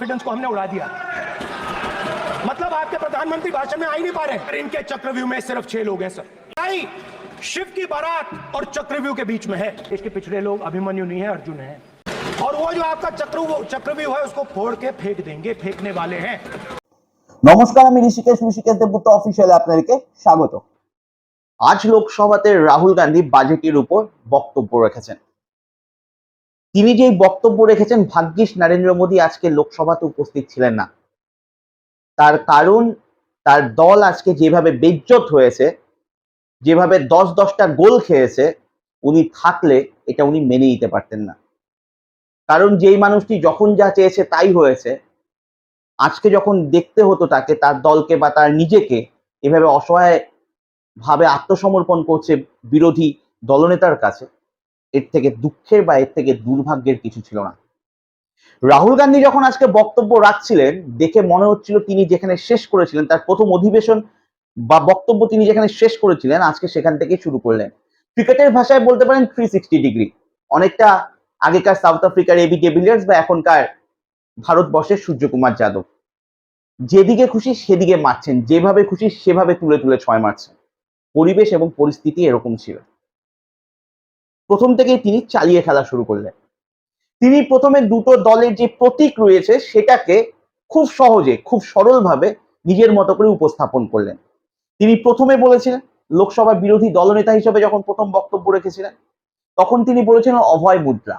Confidence को हमने उड़ा दिया मतलब आपके प्रधानमंत्री भाषण में आ ही नहीं पा रहे हैं। इनके चक्रव्यूह में सिर्फ छह लोग हैं सर आई शिव की बारात और चक्रव्यूह के बीच में है इसके पिछड़े लोग अभिमन्यु नहीं है अर्जुन है और वो जो आपका चक्रव्यूह चक्रव्यूह है उसको फोड़ के फेंक देंगे फेंकने वाले हैं নমস্কার আমি ঋষিকেশ ঋষিকেশ দেবগুপ্ত অফিসিয়ালে আপনাদেরকে স্বাগত আজ লোকসভাতে রাহুল গান্ধী বাজেটের উপর বক্তব্য রেখেছেন তিনি যেই বক্তব্য রেখেছেন, ভাগ্যিস নরেন্দ্র মোদী আজকে লোকসভাতে উপস্থিত ছিলেন না। তার কারণ, তার দল আজকে যেভাবে বেজ্জত হয়েছে, যেভাবে দশ দশটা গোল খেয়েছে, উনি থাকলে এটা উনি মেনে নিতে পারতেন না। কারণ যেই মানুষটি যখন যা চেয়েছে তাই হয়েছে। আজকে যখন দেখতে হতো তাকে, তার দলকে বা তার নিজেকে, এভাবে অসহায় ভাবে আত্মসমর্পণ করছে বিরোধী দলনেতার কাছে এর থেকে দুঃখের বা এর থেকে দুর্ভাগ্যের কিছু ছিল না। রাহুল গান্ধী যখন আজকে বক্তব্য রাখছিলেন, দেখে মনে হচ্ছিল তিনি যেখানে শেষ করেছিলেন, তার প্রথম অধিবেশন বা বক্তব্য তিনি যেখানে শেষ করেছিলেন, আজকে সেখান থেকে শুরু করলেন। ক্রিকেটের ভাষায় বলতে পারেন থ্রি সিক্সটি ডিগ্রি অনেকটা আগেকার সাউথ আফ্রিকার এবি ডেভিলিয়ার্স বা এখনকার ভারতবর্ষের সূর্যকুমার যাদব। যেদিকে খুশি সেদিকে মারছেন, যেভাবে খুশি সেভাবে তুলে তুলে ছয় মারছেন। পরিবেশ এবং পরিস্থিতি এরকম ছিল। প্রথম থেকেই তিনি চালিয়ে খেলা শুরু করলেন। তিনি প্রথমে দুটো দলের যে প্রতীক রয়েছে, সেটাকে খুব সহজে, খুব সরলভাবে নিজের মতো করে উপস্থাপন করলেন। তিনি প্রথমে বলেছিলেন, লোকসভা বিরোধী দলনেতা হিসেবে যখন প্রথম বক্তব্য রেখেছিলেন, তখন তিনি বলেছিলেন অভয় মুদ্রা।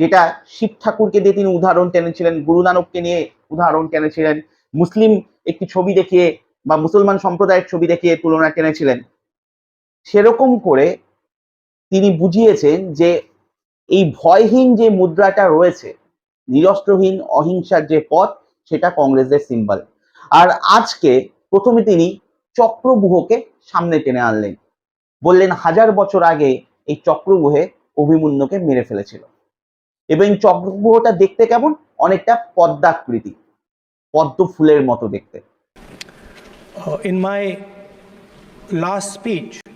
যেটা শিব ঠাকুরকে দিয়ে তিনি উদাহরণ টেনেছিলেন, গুরু নানককে নিয়ে উদাহরণ টেনেছিলেন, মুসলিম একটি ছবি দেখিয়ে বা মুসলমান সম্প্রদায়ের ছবি দেখিয়ে তুলনা টেনেছিলেন। সেরকম করে তিনি বুঝিয়েছেন যে এই ভয়হীন যে মুদ্রাটা রয়েছে নিরস্ত্রহীন অহিংসার যে পথ সেটা কংগ্রেসের সিম্বল। আর আজকে প্রথমে তিনি চক্রবুহকে সামনে টেনে আনলেন। বললেন হাজার বছর আগে এই চক্রবুহে অভিমন্যুকে মেরে ফেলেছিল। এবং চক্রগ্রহটা দেখতে কেমন? অনেকটা পদ্মাকৃতি পদ্ম ফুলের মতো দেখতে। Uh, my last speech,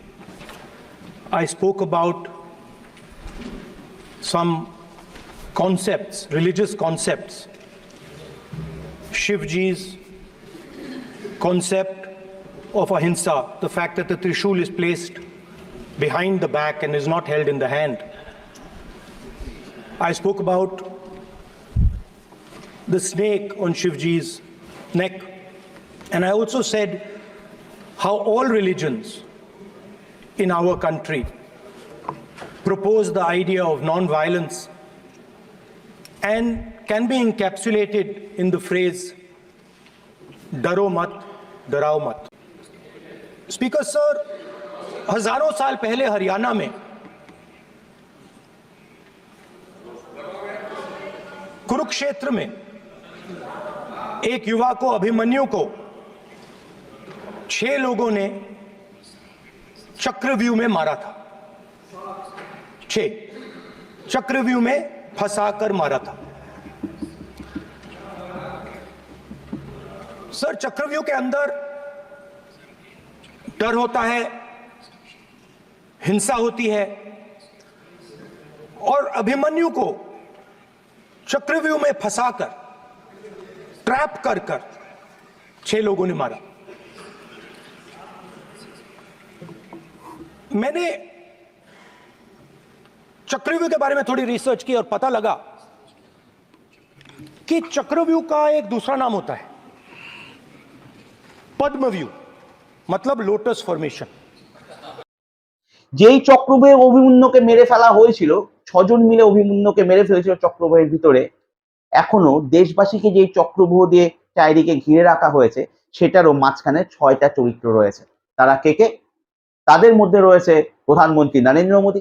I spoke about some concepts, religious concepts. Shivji's concept of ahimsa, the fact that the trishul is placed behind the back and is not held in the hand. I spoke about the snake on Shivji's neck. And I also said how all religions in our country propose the idea of non-violence and can be encapsulated in the phrase डरो मत डराओ मत speaker sir हज़ारों साल पहले हरियाणा में कुरुक्षेत्र में एक युवा को अभिमन्यु को छह लोगों ने चक्रव्यूह में मारा था। छह चक्रव्यूह में फंसाकर मारा था। सर, चक्रव्यूह के अंदर डर होता है, हिंसा होती है, और अभिमन्यु को चक्रव्यूह में फंसाकर, ट्रैप कर कर छह लोगों ने मारा। मैंने चक्रव्यूह के बारे में थोड़ी रिसर्च की और पता लगा कि चक्रव्यूह का एक दूसरा नाम होता है पद्मव्यूह मतलब लोटस फॉर्मेशन যেই চক্রবাহে অভিমন্যুকে মেরে ফেলা হয়েছিল ছজন মিলে অভিমন্যুকে মেরে ফেলেছিল চক্রবাহের ভিতরে এখনো দেশবাসীকে যেই চক্রব্যূহ দিয়ে চারিদিকে ঘিরে রাখা হয়েছে সেটারও মাঝখানে ছয়টা চরিত্র রয়েছে তারা কে কে তাদের মধ্যে রয়েছে প্রধানমন্ত্রী নরেন্দ্র মোদী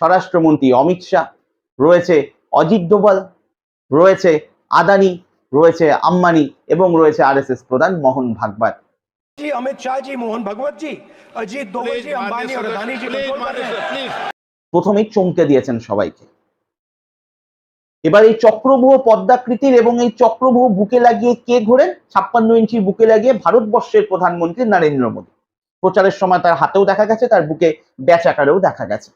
স্বরাষ্ট্রমন্ত্রী অমিত শাহ রয়েছে অজিত ডোভাল রয়েছে আদানি রয়েছে আম্বানি এবং রয়েছে আর প্রধান মোহন ভাগবত। প্রথমে মোহন চমকে দিয়েছেন সবাইকে। এবার এই চক্রভূ পদ্মাকৃতির এবং এই চক্রভূ বুকে লাগিয়ে কে ঘোরেন? ছাপ্পান্ন ইঞ্চি বুকে লাগিয়ে ভারতবর্ষের প্রধানমন্ত্রী নরেন্দ্র মোদী। প্রচারের সময় তার হাতেও দেখা গেছে, তার বুকে ব্যাচ আকারেও দেখা গেছে।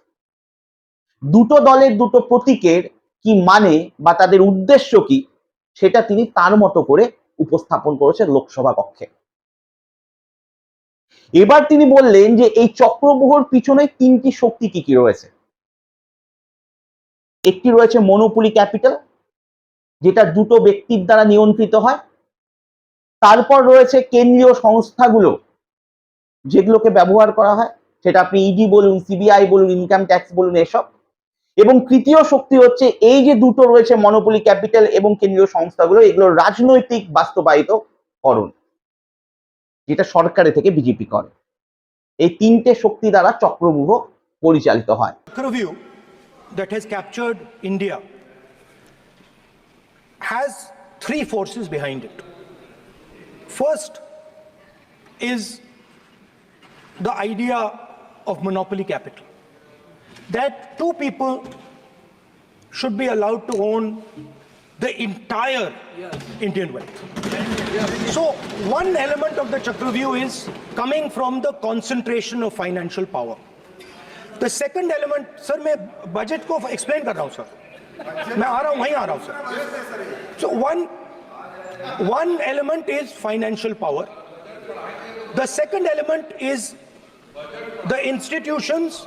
দুটো দলের দুটো প্রতীকের কি মানে বা তাদের উদ্দেশ্য কি, সেটা তিনি তার মতো করে উপস্থাপন করেছেন লোকসভা কক্ষে। এবার তিনি বললেন যে এই চক্রবুহর পিছনে তিনটি শক্তি কি কি রয়েছে? একটি রয়েছে মনোপুলি ক্যাপিটাল, যেটা দুটো ব্যক্তির দ্বারা নিয়ন্ত্রিত হয়। তারপর রয়েছে কেন্দ্রীয় সংস্থাগুলো যেগুলোকে ব্যবহার করা হয়, সেটা আপনি ইডি বলুন সিবিআই বলুন ইনকাম ট্যাক্স বলুন, এসব। এবং তৃতীয় শক্তি হচ্ছে এই যে দুটো রয়েছে মনোপলি ক্যাপিটাল এবং কেন্দ্রীয় সংস্থাগুলো, এগুলো রাজনৈতিক বাস্তবায়িত করণ যেটা সরকারে থেকে বিজেপি করে। এই তিনটে শক্তি দ্বারা চক্রব্যূহ পরিচালিত হয়। the idea of monopoly capital. That two people should be allowed to own the entire Indian wealth. So one element of the Chakravyuh is coming from the concentration of financial power. The second element, sir, मैं budget को explain कर रहा हूं sir मैं आ रहा हूं वहीं आ रहा हूं sir So one one element is financial power. The second element is the institutions,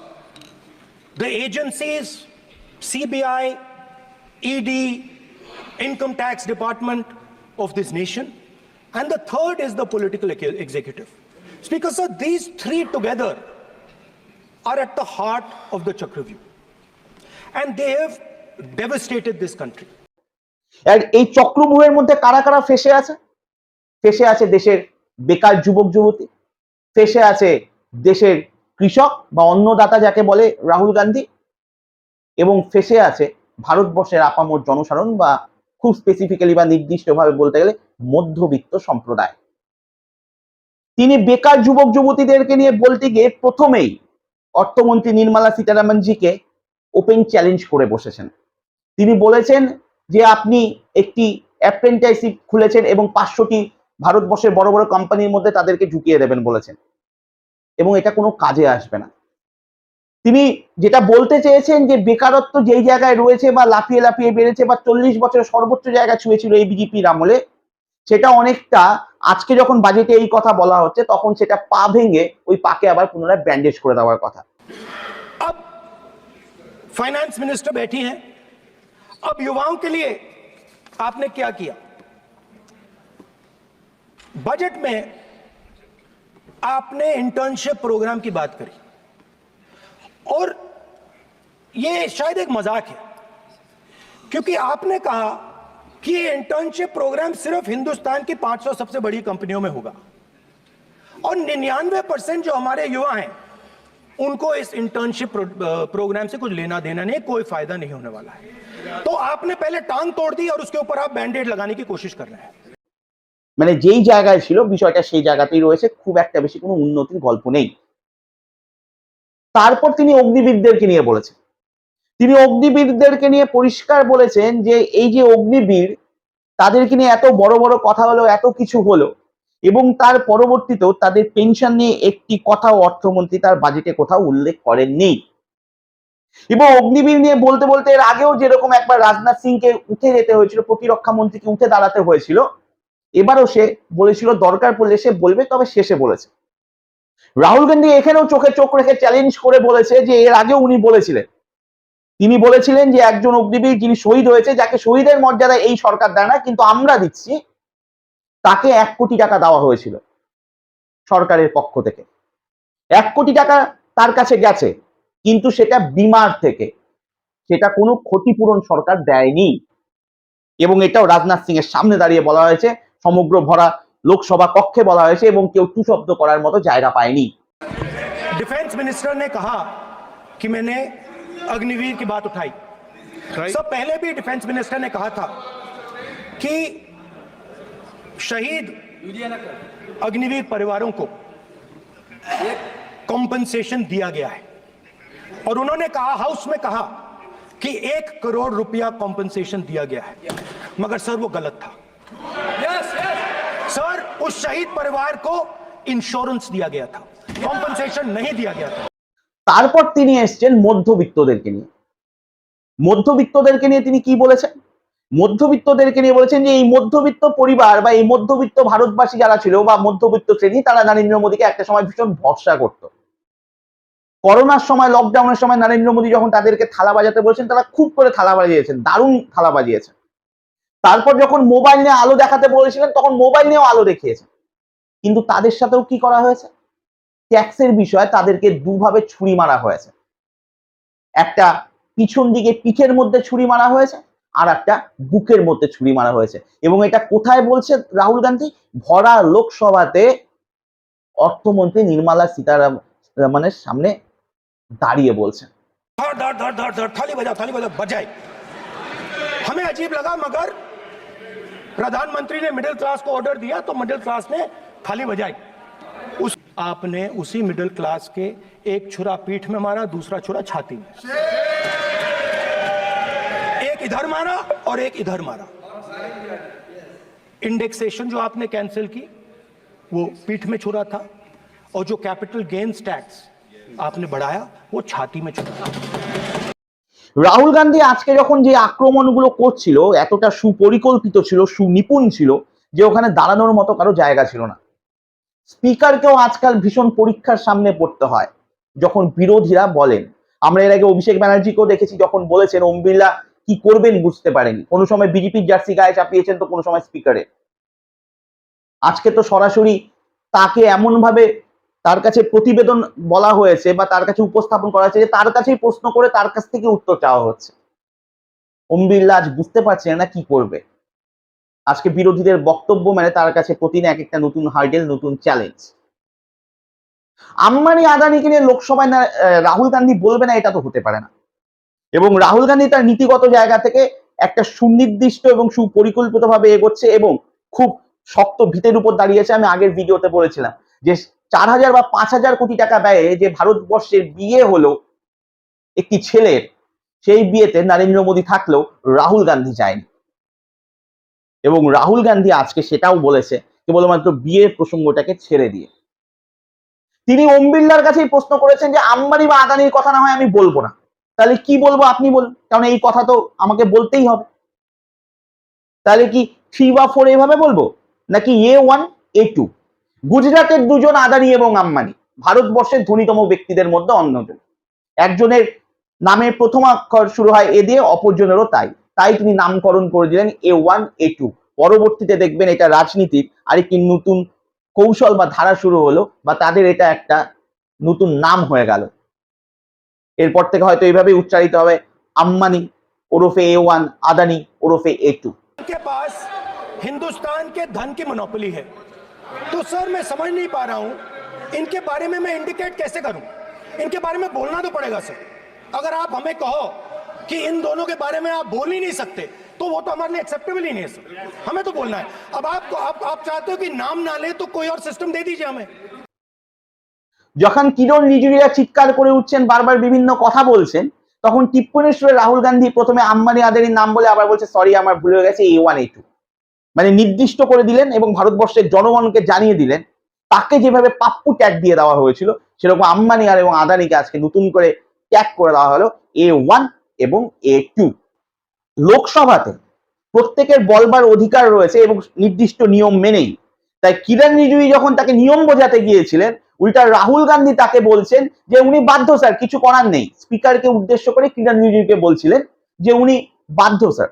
the agencies, CBI, ED, income tax department of this nation. And the third is the political executive. Speaker, sir, these three together are at the heart of the Chakravyuh. And they have devastated this country. আর এই চক্রব্যূহের মধ্যে কারা কারা ফেসে আছে ফেসে আছে দেশের বেকার যুবক যুবতী ফেসে আছে দেশের কৃষক বা অন্নদাতা যাকে বলে রাহুল গান্ধী এবং ফেসে আছে ভারতবর্ষের আপামর জনসাধারণ বা খুব স্পেসিফিক্যালি বা নির্দিষ্টভাবে বলতে গেলে মধ্যবিত্ত সম্প্রদায়। তিনি বেকার যুবক যুবতীদেরকে নিয়ে বলতে গিয়ে প্রথমেই অর্থমন্ত্রী নির্মলা সীতারামনজিকে ওপেন চ্যালেঞ্জ করে বসেছেন। তিনি বলেছেন যে আপনি একটি অ্যাপ্রেন্টাইশিপ খুলেছেন এবং পাঁচশোটি ভারতবর্ষের বড় বড় কোম্পানির মধ্যে তাদেরকে ঢুকিয়ে দেবেন বলেছেন। এবং এটা কোনো কাজে আসবে না তিনি যেটা বলতে চেয়েছেন যে বেকারত্ব যেই জায়গায় রয়েছে বা লাফিয়ে লাফিয়ে বেড়েছে বা চল্লিশ বছরের সর্বোচ্চ জায়গা ছুঁয়েছিল এই বিজেপির আমলে সেটা অনেকটা আজকে যখন বাজেটে এই কথা বলা হচ্ছে তখন সেটা পা ভেঙে ওই পাকে আবার পুনরায় ব্যান্ডেজ করে দেওয়ার কথা अब फाइनेंस मिनिस्टर बैठी हैं अब युवाओं के लिए आपने क्या किया बजट में आपने इंटर्नशिप प्रोग्राम की बात करी। और ये शायद एक मज़ाक है, क्योंकि आपने कहा कि इंटर्नशिप प्रोग्राम सिर्फ़ हिंदुस्तान की 500 सबसे बड़ी कंपनियों में होगा। और निन्यानवे परसेंट जो हमारे युवा हैं, उनको इस इंटर्नशिप प्रोग्राम से कुछ लेना देना नहीं, कोई फ़ायदा नहीं होने वाला है। तो आपने पहले टांग तोड़ दी और उसके ऊपर आप बैंडेड लगाने की कोशिश कर रहे हैं। মানে যেই জায়গায় ছিল, বিষয়টা সেই জায়গাতেই রয়েছে, খুব একটা বেশি কোনো উন্নতির গল্প নেই। তারপর তিনি অগ্নিবীরদেরকে নিয়ে বলেছেন। তিনি অগ্নিবীরদেরকে নিয়ে পরিষ্কার বলেছেন যে, এই যে অগ্নিবীর, তাদেরকে নিয়ে এত বড় বড় কথা হলো, এত কিছু হলো, এবং তার পরবর্তীতেও তাদের পেনশন নিয়ে একটি কথাও অর্থমন্ত্রী তার বাজেটে কোথাও উল্লেখ করেননি। এবং অগ্নিবীর নিয়ে বলতে বলতে এর আগেও যেরকম একবার রাজনাথ সিংকে উঠে যেতে হয়েছিল, প্রতিরক্ষা মন্ত্রীকে উঠে দাঁড়াতে হয়েছিল এবারও সে বলেছিল, দরকার পড়লে সে বলবে, তবে শেষে বলেছে। রাহুল গান্ধী এখানেও চোখে চোখ রেখে চ্যালেঞ্জ করে বলেছে যে, এর আগেও উনি বলেছিলেন। তিনি বলেছিলেন যে, একজন অগ্নিবীর যিনি শহীদ হয়েছে, যাকে শহীদের মর্যাদা এই সরকার দেয় না, কিন্তু আমরা দিচ্ছি, তাকে এক কোটি টাকা দেওয়া হয়েছিল সরকারের পক্ষ থেকে। এক কোটি টাকা তার কাছে গেছে, কিন্তু সেটা বিমার থেকে। সেটা কোনো ক্ষতিপূরণ সরকার দেয়নি। এবং এটাও রাজনাথ সিং এর সামনে দাঁড়িয়ে বলা হয়েছে সমগ্র ভরা লোকসভা কক্ষে বলা হয়েছে এবং কেউ টু শব্দ করার মতো জায়গা পায়নি डिफेंस मिनिस्टर ने कहा कि मैंने अग्निवीर की बात उठाई सब पहले भी डिफेंस मिनिस्टर ने कहा था कि शहीद अग्निवीर परिवारों को कॉम्पनसेशन दिया गया है और उन्होंने कहा हाउस में कहा कि एक करोड़ रुपया कॉम्पनसेशन दिया गया है मगर सर वो गलत था सर उस शहीद परिवार को इंश्योरेंस दिया गया था कॉम्पनसेशन नहीं दिया गया था তারপর তিনি এসছেন মধ্যবিত্তদেরকে নিয়ে মধ্যবিত্তদেরকে নিয়ে তিনি কি বলেছেন মধ্যবিত্তদেরকে নিয়ে বলেছেন যে এই মধ্যবিত্ত পরিবার বা এই মধ্যবিত্ত ভারতবাসী যারা ছিল বা মধ্যবিত্ত শ্রেণী তারা নরেন্দ্র মোদীকে একটা সময় ভীষণ ভরসা করত করোনার সময় লকডাউনের সময় নরেন্দ্র মোদী যখন তাদেরকে থালা বাজাতে বলেছেন তারা খুব করে থালা বাজিয়েছেন দারুণ থালা বাজিয়েছেন তারপর যখন মোবাইল নিয়ে আলো দেখাতে বলেছিলেন তখন মোবাইল নিয়েও আলো দেখিয়েছেন কিন্তু তাদের সাথেও কি করা হয়েছে ট্যাক্সের বিষয়ে তাদেরকে দুভাবে ছুরি মারা হয়েছে একটা পিছন দিকে পিঠের মধ্যে ছুরি মারা হয়েছে আর একটা বুকের মধ্যে ছুরি মারা হয়েছে এবং এটা কোথায় বলছে রাহুল গান্ধী ভরা লোকসভাতে অর্থমন্ত্রী নির্মলা সীতারামনের সামনে দাঁড়িয়ে বলছেন धड़ धड़ धड़ धड़ धड़ थाली बजाओ थाली बजाओ बजाए हमें अजीब लगा मगर प्रधानमंत्री ने मिडिल क्लास को ऑर्डर दिया तो मिडिल क्लास ने थाली बजाई। उस, आपने उसी मिडिल क्लास के एक छुरा पीठ में मारा, दूसरा छुरा छाती में। एक इधर मारा और एक इधर मारा। इंडेक्सेशन जो आपने कैंसिल की, वो पीठ में छुरा था और जो कैपिटल गेन्स टैक्स आपने बढ़ाया, वो छाती में छुरा রাহুল গান্ধী আজকে যখন যে আক্রমণগুলো করছিল, এতটা সুপরিকল্পিত ছিল, সুনিপুণ ছিল, যে ওখানে দাঁড়ানোর মতো কারও জায়গা ছিল না। স্পিকারকেও আজকাল ভীষণ পরীক্ষার সামনে পড়তে হয়, যখন বিরোধীরা বলেন। আমরা এর আগে অভিষেক ব্যানার্জিকেও দেখেছি যখন বলেছেন, ওম বিড়লা কি করবেন বুঝতে পারেনি। কোনো সময় বিজেপির জার্সি গায়ে চাপিয়েছেন তো কোনো সময় স্পিকারে। আজকে তো সরাসরি তাকে এমন ভাবে তার কাছে প্রতিবেদন বলা হয়েছে বা তার কাছে উপস্থাপন করা হয়েছে যে তার কাছেই প্রশ্ন করে তার কাছ থেকে উত্তর চাওয়া হচ্ছে। ওম বিড়লা আজ বুঝতে পারছে না কি করবে? আজকে বিরোধীদের বক্তব্য মানে তার কাছে প্রতিদিন এক একটা নতুন হার্ডেল, নতুন চ্যালেঞ্জ আম্বানি আদানিকে নিয়ে লোকসভায় না রাহুল গান্ধী বলবে না, এটা তো হতে পারে না। এবং রাহুল গান্ধী তার নীতিগত জায়গা থেকে একটা সুনির্দিষ্ট এবং সুপরিকল্পিত ভাবে এগোচ্ছে এবং খুব শক্ত ভিতের উপর দাঁড়িয়েছে। আমি আগের ভিডিওতে বলেছিলাম যে চার হাজার বা পাঁচ হাজার কোটি টাকা ব্যয়ে যে ভারতবর্ষের বিয়ে হলো একটি ছেলের, সেই বিয়েতে নরেন্দ্র মোদী থাকলেও রাহুল গান্ধী যায়নি। এবং রাহুল গান্ধী আজকে সেটাও বলেছে কেবলমাত্র বিয়ের প্রসঙ্গটাকে ছেড়ে দিয়ে। তিনি ওম বিড়লার কাছেই প্রশ্ন করেছেন যে, আম্বানি বা আদানির কথা না হয় আমি বলব না। তাহলে কি বলব আপনি বলুন কারণ এই কথা তো আমাকে বলতেই হবে। তাহলে কি থ্রি বা ফোর এইভাবে বলব? নাকি এ ওয়ান এ টু গুজরাটের দুজন আদানি এবং আম্মানি ভারতবর্ষের ধনীতম ব্যক্তিদের মধ্যে অন্যজন। একজনের নামের প্রথম অক্ষর শুরু হয় এ দিয়ে, অপরজনেরও তাই। তাই তিনি নামকরণ করেছিলেন এ ওয়ান, এ টু। পরবর্তীতে দেখবেন এটা রাজনীতির আরেকটি নতুন কৌশল বা ধারা শুরু হলো বা তাদের এটা একটা নতুন নাম হয়ে গেল। এরপর থেকে হয়তো এইভাবে উচ্চারিত হবে আম্মানি ওরফে এ ওয়ান, আদানি, ওরফে এ টু। হিন্দুস্তান কে মনোপলি হ্যাঁ तो सर मैं समझ नहीं पा रहा हूं इनके बारे में मैं इंडिकेट कैसे करूं इनके बारे में बोलना तो पड़ेगा सर अगर आप हमें कहो कि इन दोनों के बारे में आप बोल ही नहीं सकते तो वो तो हमारे लिए एक्सेप्टेबल ही नहीं है सर हमें तो बोलना है अब आप आप, आप चाहते हो कि नाम ना ले तो कोई और सिस्टम दे दीजिए हमें যখন কিরণ রিজুরিরা চিৎকার করে উঠছেন বারবার বিভিন্ন কথা বলছেন তখন টিপ্পণী সুরে রাহুল গান্ধী প্রথমে আম্বানি আদানির নাম বলে আবার বলছে সরি আমার ভুল হয়ে গেছে এ ওয়ান এ টু মানে নির্দিষ্ট করে দিলেন এবং ভারতবর্ষের জনগণকে জানিয়ে দিলেন। তাকে যেভাবে পাপ্পু ট্যাগ দিয়ে দেওয়া হয়েছিল, সেরকম আম্বানি আর এবং আদানিকে আজকে নতুন করে ট্যাগ করে দেওয়া হলো এ ওয়ান এবং এ টু লোকসভাতে প্রত্যেকের বলবার অধিকার রয়েছে এবং নির্দিষ্ট নিয়ম মেনেই। তাই কিরণ রিজুই যখন তাকে নিয়ম বোঝাতে গিয়েছিলেন, উল্টা রাহুল গান্ধী তাকে বলছেন যে উনি বাধ্য, স্যার, কিছু করার নেই। স্পিকারকে উদ্দেশ্য করে কিরণ রিজুইকে বলছিলেন যে উনি বাধ্য, স্যার।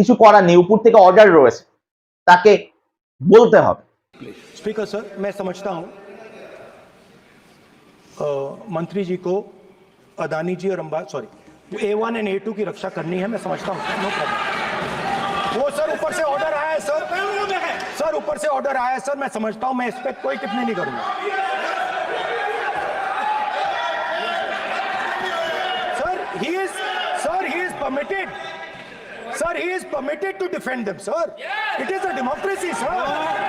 কিছু করার নেই উপর থেকে অর্ডার রয়েছে তাকে বলতে হবে स्पीकर सर मैं समझता हूं अ, मंत्री जी को अदानी जी और Amba sorry A one and A two की रक्षा करनी है मैं समझता हूं नो प्रॉब्लम वो सर ऊपर से ऑर्डर आया है सर सर ऊपर से ऑर्डर आया है सर मैं समझता हूं मैं इस पर कोई टिप्पणी नहीं करूंगा sir he is sir he is permitted Sir, he is permitted to defend them, sir. It is a democracy, sir.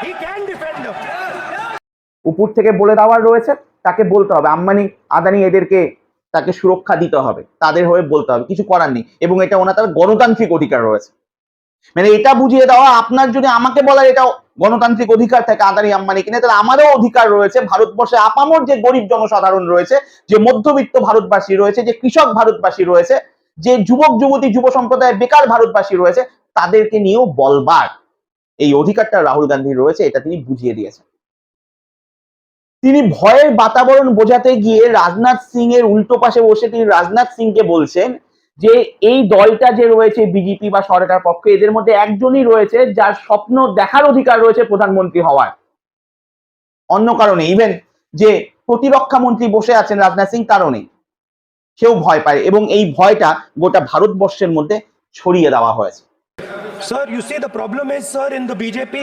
He can defend them. উপর থেকে বলে দেওয়ার রয়েছে তাকে বলতে হবে। আম্বানি আদানি এদেরকে তাকে সুরক্ষা দিতে হবে। তাদের হয়ে বলতে হবে। কিছু করার নেই। এবং এটা ওনার তার গণতান্ত্রিক অধিকার রয়েছে। মানে এটা বুঝিয়ে দেওয়া আপনার যদি আমাকে বলার এটা গণতান্ত্রিক অধিকার থাকে আদানি আম্বানি কিনে তাহলে আমারও অধিকার রয়েছে। ভারতবর্ষে আপামর যে গরিব জনসাধারণ রয়েছে যে মধ্যবিত্ত ভারতবাসী রয়েছে যে কৃষক ভারতবাসী রয়েছে যে যুবক যুবতী যুব সম্প্রদায়ের বেকার ভারতবাসী রয়েছে, তাদেরকে নিয়েও বলবার এই অধিকারটা রাহুল গান্ধীর রয়েছে, এটা তিনি বুঝিয়ে দিয়েছেন। তিনি ভয়ের বাতাবরণ বোঝাতে গিয়ে রাজনাথ সিং এর উল্টো পাশে বসে তিনি রাজনাথ সিংকে বলছেন যে, এই দলটা যে রয়েছে বিজেপি বা সরকার পক্ষে, এদের মধ্যে একজনই রয়েছে যার স্বপ্ন দেখার অধিকার রয়েছে প্রধানমন্ত্রী হওয়ার। অন্য কারণে ইভেন যে প্রতিরক্ষা মন্ত্রী বসে আছেন রাজনাথ সিং নেই। সেও ভয় পায় এবং এই ভয়টা গোটা ভারতবর্ষের মধ্যে ছড়িয়ে দেওয়া হয়েছে Sir, you see, the problem is, sir, in the BJP,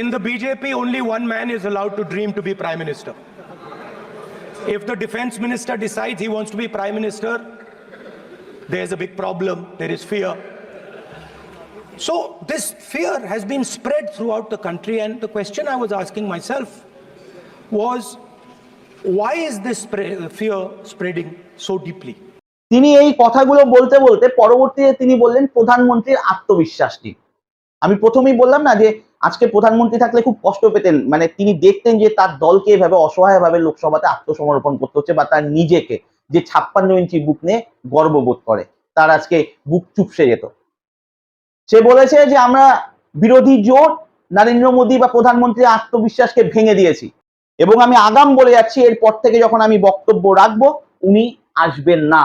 in the BJP, only one man is allowed to dream to be prime minister. If the defense minister decides he wants to be prime minister, there's a big problem. There is fear. So, this fear has been spread throughout the country, and the question I was asking myself was why is this fear spreading so deeply? তিনি এই কথাগুলো বলতে বলতে পরবর্তীতে তিনি বললেন প্রধানমন্ত্রীর আত্মবিশ্বাস নিয়ে। আমি প্রথমেই বললাম না যে আজকে প্রধানমন্ত্রী থাকলে খুব কষ্ট পেতেন মানে তিনি দেখতেন যে তার দলকে এভাবে অসহায়ভাবে লোকসভাতে আত্মসমর্পণ করতে হচ্ছে বা তার নিজেকে যে ছাপ্পান্ন ইঞ্চি বুক নিয়ে গর্ববোধ করে, তার আজকে বুক চুপসে যেত। সে বলেছে যে আমরা বিরোধী জোট, নরেন্দ্র মোদী বা প্রধানমন্ত্রীর আত্মবিশ্বাসকে ভেঙে দিয়েছি। এবং আমি আগাম বলে যাচ্ছি এরপর থেকে যখন আমি বক্তব্য রাখবো উনি আসবেন না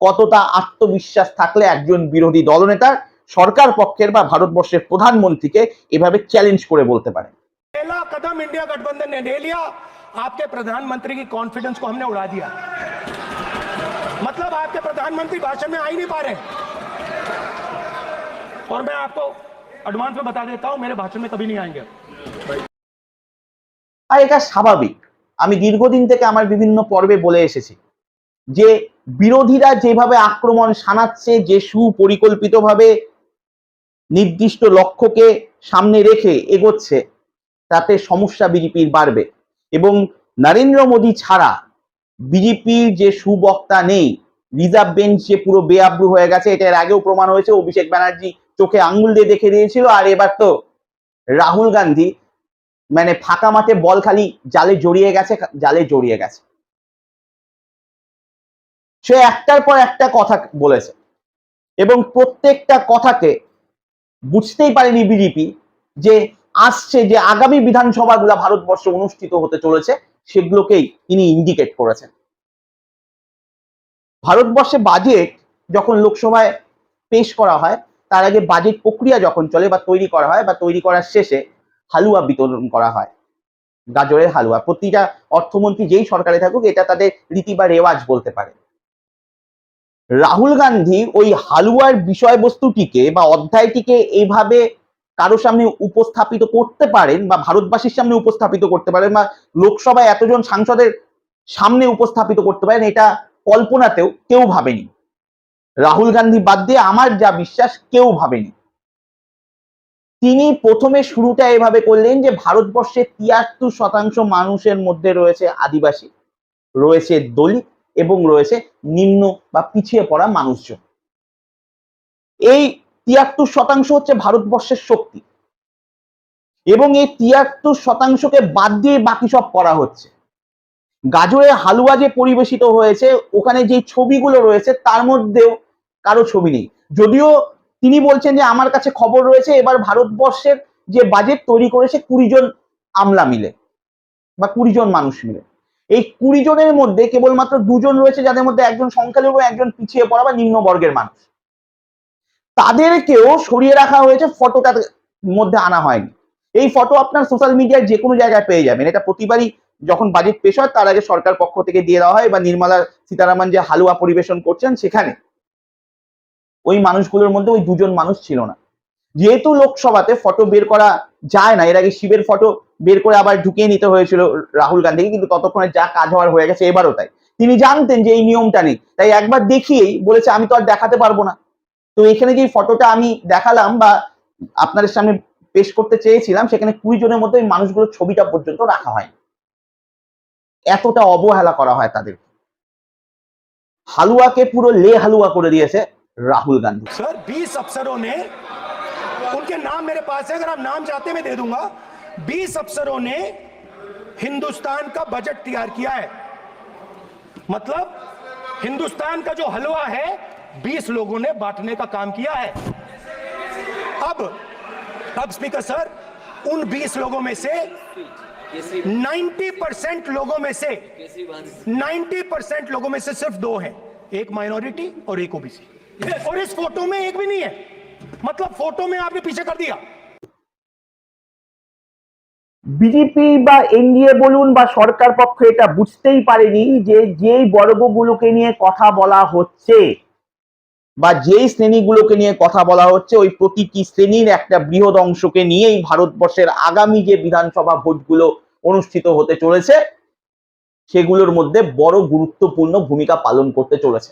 কতটা আত্মবিশ্বাস থাকলে একজন বিরোধী দলনেতার সরকার পক্ষের বা ভারতবর্ষের প্রধানমন্ত্রীকে এভাবে চ্যালেঞ্জ করে বলতে পারে पहला कदम इंडिया गठबंधन ने ले लिया आपके प्रधानमंत्री की कॉन्फिडेंस को हमने उड़ा दिया मतलब आपके प्रधानमंत्री भाषण में आ ही नहीं पा रहे और मैं आपको एडवांस में बता देता हूं मेरे भाषण में कभी नहीं आएंगे আর এটা স্বাভাবিক। আমি দীর্ঘদিন থেকে আমার বিভিন্ন পর্বে বলে এসেছি যে বিরোধীরা যেভাবে আক্রমণ শানাচ্ছে, যে সুপরিকল্পিতভাবে নির্দিষ্ট লক্ষ্যকে সামনে রেখে এগোচ্ছে, তাতে সমস্যা বিজেপির বাড়বে। এবং নরেন্দ্র মোদী ছাড়া বিজেপির যে সুবক্তা নেই, রিজার্ভ বেঞ্চ যে পুরো বেআব্রু হয়ে গেছে, এটা এর আগেও প্রমাণ হয়েছে, অভিষেক ব্যানার্জি চোখে আঙ্গুল দিয়ে দেখে দিয়েছিল, আর এবার তো রাহুল গান্ধী মানে ফাঁকা মাঠে বল খালি জালে জড়িয়ে গেছে জালে জড়িয়ে গেছে। সে একটার পর একটা কথা বলেছে। এবং প্রত্যেকটা কথাকে বুঝতেই পারেনি বিজেপি যে আসছে যে আগামী বিধানসভাগুলো ভারতবর্ষে অনুষ্ঠিত হতে চলেছে, সেগুলোকেই তিনি ইন্ডিকেট করেছেন। ভারতবর্ষে বাজেট যখন লোকসভায় পেশ করা হয়, তার আগে বাজেট প্রক্রিয়া যখন চলে বা তৈরি করা হয় বা তৈরি করার শেষে হালুয়া বিতরণ করা হয়। গাজরের হালুয়া। প্রতিটা অর্থমন্ত্রী যেই সরকারে থাকুক, এটা তাদের রীতি বা রেওয়াজ বলতে পারে। রাহুল গান্ধী ওই হালুয়ার বিষয়বস্তুটিকে বা অধ্যায়টিকে এইভাবে কারও সামনে উপস্থাপিত করতে পারেন বা ভারতবাসীর সামনে উপস্থাপিত করতে পারেন বা লোকসভায় এতজন সাংসদের সামনে উপস্থাপিত করতে পারেন, এটা কল্পনাতেও কেউ ভাবেনি। রাহুল গান্ধী বাদ দিয়ে আমার যা বিশ্বাস, কেউ ভাবেনি। তিনি প্রথমে শুরুটা এভাবে করলেন যে ভারতবর্ষে তিয়াত্তর শতাংশ মানুষের মধ্যে রয়েছে আদিবাসী, রয়েছে দলিত এবং রয়েছে নিম্ন বা পিছিয়ে পড়া মানুষজন। এই তিয়াত্তর শতাংশ হচ্ছে ভারতবর্ষের শক্তি এবং এই তিয়াত্তর শতাংশকে বাদ দিয়ে বাকি সব করা হচ্ছে। গাজরে হালুয়া যে পরিবেশিত হয়েছে, ওখানে যে ছবিগুলো রয়েছে, তার মধ্যেও কারও ছবি নেই। যদিও তিনি বলছেন যে আমার কাছে খবর রয়েছে, এবার ভারতবর্ষের যে বাজেট তৈরি করেছে কুড়ি জন আমলা মিলে বা কুড়ি জন মানুষ মিলে। এই কুড়ি জনের মধ্যে কেবলমাত্র দুজন রয়েছে যাদের মধ্যে একজন সংখ্যালঘু, একজন পিছিয়ে পড়া বা নিম্নবর্গের মানুষ। তাদেরকেও সরিয়ে রাখা হয়েছে ফটোটার মধ্যে আনা হয়নি। এই ফটো আপনার সোশ্যাল মিডিয়ায় যে কোনো জায়গায় পেয়ে যাবেন। এটা প্রতিবারই যখন বাজেট পেশ হয়, তার আগে সরকার পক্ষ থেকে দিয়ে দেওয়া হয় বা নির্মলা সীতারামন যে হালুয়া পরিবেশন করছেন সেখানে। ওই মানুষগুলোর মধ্যে ওই দুজন মানুষ ছিল না। যেহেতু লোকসভাতে ফটো বের করা যায় না, এর আগে শিবের ফটো বের করে আবার ঢুকিয়ে নিতে হয়েছিল রাহুল গান্ধীকে, কিন্তু ততক্ষণে যা কাজ হওয়ার হয়ে গেছে এবারও তাই। তিনি জানতেন যে এই নিয়মটা নেই, তাই একবার দেখিয়েই বলেছে, আমি তো আর দেখাতে পারব না। তো এখানে যে ফটোটা আমি দেখালাম বা আপনাদের সামনে পেশ করতে চেয়েছিলাম, সেখানে কুড়ি জনের মধ্যে ওই মানুষগুলোর ছবিটা পর্যন্ত রাখা হয় এতটা অবহেলা করা হয় তাদের হালুয়াকে পুরো লে হালুয়া করে দিয়েছে। राहुल गांधी। सर 20 अफसरों ने, उनके नाम मेरे पास है, अगर आप नाम चाहते मैं दे दूँगा। 20 अफसरों ने हिंदुस्तान का बजट तैयार किया है। मतलब हिंदुस्तान का जो हलवा है 20 लोगों ने बांटने का काम किया है। अब अब स्पीकर सर उन 20 लोगों में से 90 परसेंट लोगों में से 90 परसेंट लोगों में से सिर्फ़ दो हैं, एक माइनॉरिटी और एक ओबीसी। और इस फोटो में एक भी नहीं है मतलब फोटो में आपने पीछे कर दिया বিজেপি বা এনডিএ বলুন বা সরকার পক্ষ এটা বুঝতেই পারেনি যে যেই বর্গগুলোকে নিয়ে কথা বলা হচ্ছে বা যেই শ্রেণীগুলোকে নিয়ে কথা বলা হচ্ছে ওই প্রতিটি শ্রেণীর একটা বৃহৎ অংশকে নিয়েই ভারতবর্ষের আগামী যে বিধানসভা ভোটগুলো অনুষ্ঠিত হতে চলেছে সেগুলোর মধ্যে বড় গুরুত্বপূর্ণ ভূমিকা পালন করতে চলেছে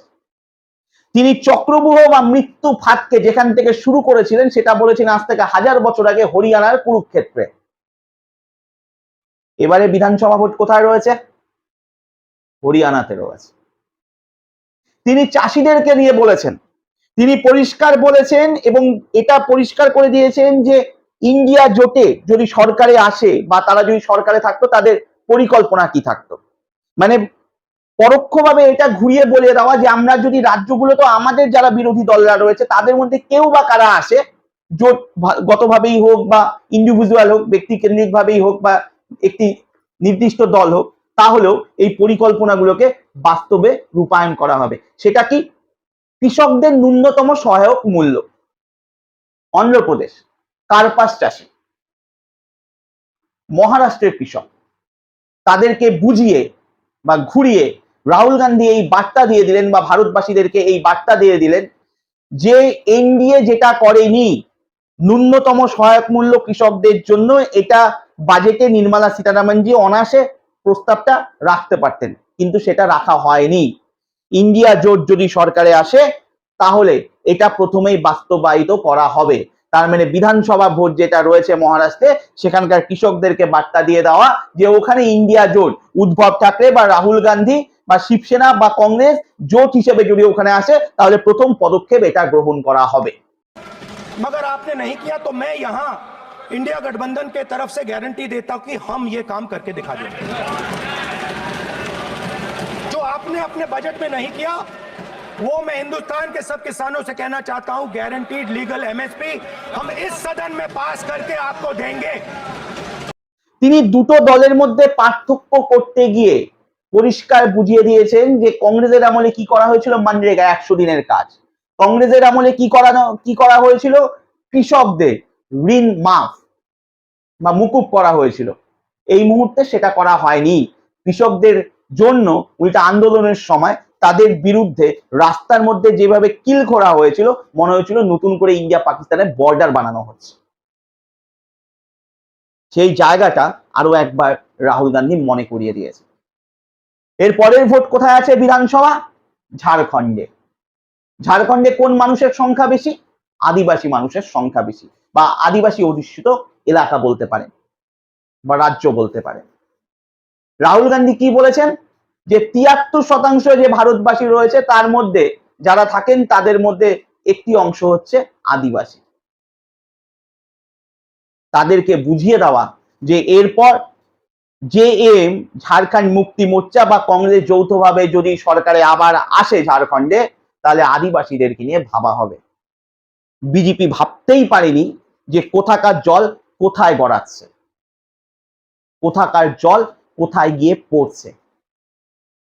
তিনি চক্রবুহ বা মৃত্যু ফাঁদকে যেখান থেকে শুরু করেছিলেন, সেটা বলেছেন আজ থেকে হাজার বছর আগে হরিয়ানার কুরুক্ষেত্রে। এবারে বিধানসভা ভোট কোথায় রয়েছে? হরিয়ানাতে রয়েছে। তিনি চাষিদেরকে নিয়ে বলেছেন। তিনি পরিষ্কার বলেছেন এবং এটা পরিষ্কার করে দিয়েছেন যে ইন্ডিয়া জোটে যদি সরকারে আসে বা তারা যদি সরকারে থাকতো, তাদের পরিকল্পনা কি থাকতো? মানে পরোক্ষভাবে এটা ঘুরিয়ে বলে দেওয়া যে আমরা যদি রাজ্যগুলো তো আমাদের যারা বিরোধী দলরা রয়েছে, তাদের মধ্যে কেউ বা কারা আসে, জোট গতভাবেই হোক বা ইন্ডিভিজুয়াল হোক ব্যক্তি কেন্দ্রিক ভাবেই হোক বা একটি নির্দিষ্ট দল হোক, তাহলেও এই পরিকল্পনাগুলোকে বাস্তবে রূপায়ণ করা হবে। সেটা কি কৃষকদের ন্যূনতম সহায়ক মূল্য? অন্ধ্রপ্রদেশ, কার্পাস চাষি, মহারাষ্ট্রের কৃষক, তাদেরকে বুঝিয়ে বা ঘুরিয়ে রাহুল গান্ধী এই বার্তা দিয়ে দিলেন বা ভারতবাসীদেরকে এই বার্তা দিয়ে দিলেন যে এনডিএ যেটা করেনি, ন্যূনতম সহায়ক মূল্য কৃষকদের জন্য এটা বাজেটে নির্মলা সীতারামনজি অনায়াসে প্রস্তাবটা রাখতে পারতেন, কিন্তু সেটা রাখা হয়নি। ইন্ডিয়া জোট যদি সরকারে আসে, তাহলে এটা প্রথমেই বাস্তবায়িত করা হবে। তার মানে বিধানসভা ভোট যেটা রয়েছে মহারাষ্ট্রে, সেখানকার কৃষকদেরকে বার্তা দিয়ে দেওয়া যে ওখানে ইন্ডিয়া জোট উদ্ভব ঠাকরে বা রাহুল গান্ধী বা শিবসেনা বা কংগ্রেস জোট হিসেবে যদি ওখানে আসে তাহলে প্রথম পদক্ষেপ এটা গ্রহণ করা হবে मगर आपने नहीं किया तो मैं यहां इंडिया गठबंधन के तरफ से गारंटी देता हूं कि हम ये काम करके दिखा देंगे जो आपने अपने बजट में नहीं किया वो मैं हिंदुस्तान के सब किसानों से कहना चाहता हूं गारंटीड लीगल एमएसपी हम इस सदन में पास करके आपको देंगे তিনি দুটো দলের মধ্যে পার্থক্য করতে গিয়ে পরিষ্কার বুঝিয়ে দিয়েছেন যে কংগ্রেসের আমলে কি করা হয়েছিল? মানরেগা, একশো দিনের কাজ। কংগ্রেসের আমলে কি করানো, কি করা হয়েছিল? কৃষকদের ঋণ মাফ বা মুকুব করা হয়েছিল। এই মুহূর্তে সেটা করা হয়নি। কৃষকদের জন্য উল্টা আন্দোলনের সময় তাদের বিরুদ্ধে রাস্তার মধ্যে যেভাবে কিল করা হয়েছিল, মনে হয়েছিল নতুন করে ইন্ডিয়া পাকিস্তানের বর্ডার বানানো হচ্ছে। সেই জায়গাটা আরও একবার রাহুল গান্ধী মনে করিয়ে দিয়েছে এর পরের ভোট কোথায় আছে বিধানসভা? ঝাড়খণ্ডে। ঝাড়খণ্ডে কোন মানুষের সংখ্যা বেশি? আদিবাসী মানুষের সংখ্যা বেশি বা আদিবাসী অধিষ্ঠিত এলাকা বলতে পারেন বা রাজ্য বলতে পারেন রাহুল গান্ধী কি বলেছেন? যে তিয়াত্তর শতাংশ যে ভারতবাসী রয়েছে তার মধ্যে যারা থাকেন তাদের মধ্যে একটি অংশ হচ্ছে আদিবাসী। তাদেরকে বুঝিয়ে দেওয়া যে এরপর জে এম, ঝাড়খণ্ড মুক্তি মোর্চা বা কংগ্রেস যৌথভাবে যদি সরকারে আবার আসে ঝাড়খণ্ডে, তাহলে আদিবাসীদেরকে নিয়ে ভাবা হবে। বিজেপি ভাবতেই পারেনি যে কোথাকার জল কোথায় গড়াচ্ছে। কোথাকার জল কোথায় গিয়ে পড়ছে।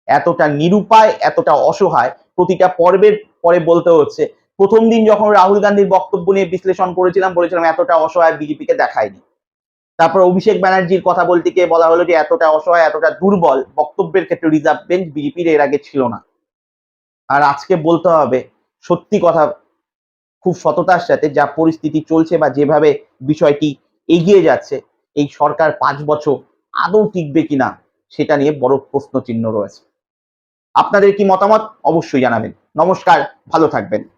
এতটা নিরুপায়, এতটা অসহায়, প্রতিটা পর্বের পরে বলতে হচ্ছে, প্রথম দিন যখন রাহুল গান্ধীর বক্তব্য নিয়ে বিশ্লেষণ করেছিলাম, বলেছিলাম এতটা অসহায় বিজেপিকে দেখায়নি। তারপর অভিষেক ব্যানার্জির কথা বলতে গিয়ে বলা হলো যে, এতটা অসহায়, এতটা দুর্বল বক্তব্যের ক্ষেত্রে রিজার্ভ বেঞ্চ বিজেপির এর আগে ছিল না। আর আজকে বলতে হবে, সত্যি কথা খুব সততার সাথে যা পরিস্থিতি চলছে বা যেভাবে বিষয়টি এগিয়ে যাচ্ছে, এই সরকার পাঁচ বছর আদৌ টিকবে কিনা, সেটা নিয়ে বড় প্রশ্ন চিহ্ন রয়েছে। আপনাদের কি মতামত? অবশ্যই জানাবেন। নমস্কার, ভালো থাকবেন।